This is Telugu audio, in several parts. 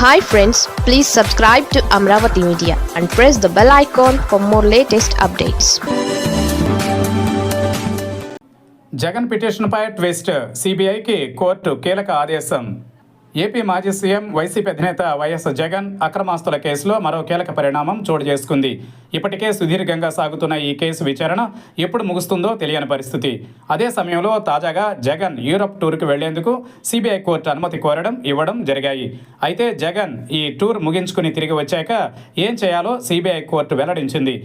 Hi friends please subscribe to Amaravati media and press the bell icon for more latest updates Jagan పిటిషన్పై ట్విస్ట్ సిబిఐకి కోర్టు కీలక ఆదేశం. ఏపీ మాజీ సీఎం వైసీపీ అధినేత వైఎస్ జగన్ అక్రమాస్తుల కేసులో మరో కీలక పరిణామం చోటు చేసుకుంది. ఇప్పటికే సుదీర్ఘంగా సాగుతున్న ఈ కేసు విచారణ ఎప్పుడు ముగుస్తుందో తెలియని పరిస్థితి. అదే సమయంలో తాజాగా జగన్ యూరప్ టూర్కి వెళ్ళేందుకు సిబిఐ కోర్టు అనుమతి కోరడం ఇవ్వడం జరిగాయి. అయితే జగన్ ఈ టూర్ ముగించుకుని తిరిగి వచ్చాక ఏం చేయాలో సిబిఐ కోర్టు వెల్లడించింది.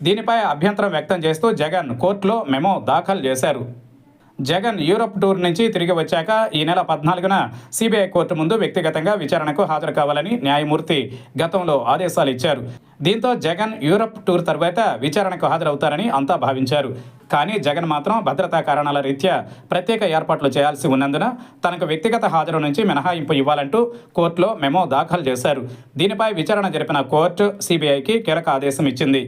దీనిపై అభ్యంతరం వ్యక్తం చేస్తూ జగన్ కోర్టులో మెమో దాఖలు చేశారు. జగన్ యూరప్ టూర్ నుంచి తిరిగి వచ్చాక ఈ నెల పద్నాలుగున సిబిఐ కోర్టు ముందు వ్యక్తిగతంగా విచారణకు హాజరు కావాలని న్యాయమూర్తి గతంలో ఆదేశాలు ఇచ్చారు. దీంతో జగన్ యూరప్ టూర్ తర్వాత విచారణకు హాజరవుతారని అంతా భావించారు. కానీ జగన్ మాత్రం భద్రతా కారణాల రీత్యా ప్రత్యేక ఏర్పాట్లు చేయాల్సి ఉన్నందున తనకు వ్యక్తిగత హాజరు నుంచి మినహాయింపు ఇవ్వాలంటూ కోర్టులో మెమో దాఖలు చేశారు. దీనిపై విచారణ జరిపిన కోర్టు సిబిఐకి కీలక ఆదేశం ఇచ్చింది.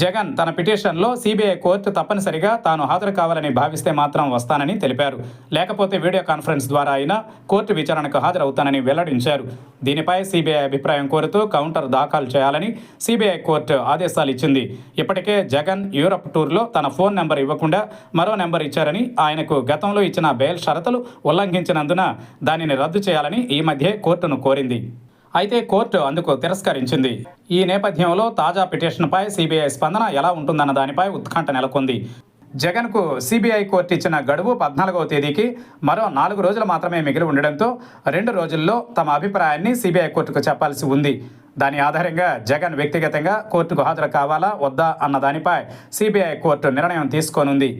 జగన్ తన పిటిషన్లో సిబిఐ కోర్టు తప్పనిసరిగా తాను హాజరు కావాలని భావిస్తే మాత్రం వస్తానని తెలిపారు. లేకపోతే వీడియో కాన్ఫరెన్స్ ద్వారా అయినా కోర్టు విచారణకు హాజరవుతానని వెల్లడించారు. దీనిపై సిబిఐ అభిప్రాయం కోరుతూ కౌంటర్ దాఖలు చేయాలని సిబిఐ కోర్టు ఆదేశాలు ఇచ్చింది. ఇప్పటికే జగన్ యూరప్ టూర్లో తన ఫోన్ నెంబర్ ఇవ్వకుండా మరో నెంబర్ ఇచ్చారని ఆయనకు గతంలో ఇచ్చిన బెయిల్ షరతులు ఉల్లంఘించినందున దానిని రద్దు చేయాలని ఈ మధ్య కోర్టును కోరింది. అయితే కోర్టు అందుకు తిరస్కరించింది. ఈ నేపథ్యంలో తాజా పిటిషన్పై సిబిఐ స్పందన ఎలా ఉంటుందన్న దానిపై ఉత్కంఠ నెలకొంది. జగన్కు సిబిఐ కోర్టు ఇచ్చిన గడువు పద్నాలుగవ తేదీకి మరో నాలుగు రోజులు మాత్రమే మిగిలి ఉండడంతో రెండు రోజుల్లో తమ అభిప్రాయాన్ని సిబిఐ కోర్టుకు చెప్పాల్సి ఉంది. దాని ఆధారంగా జగన్ వ్యక్తిగతంగా కోర్టుకు హాజరు కావాలా వద్దా అన్న దానిపై సిబిఐ కోర్టు నిర్ణయం తీసుకోనుంది.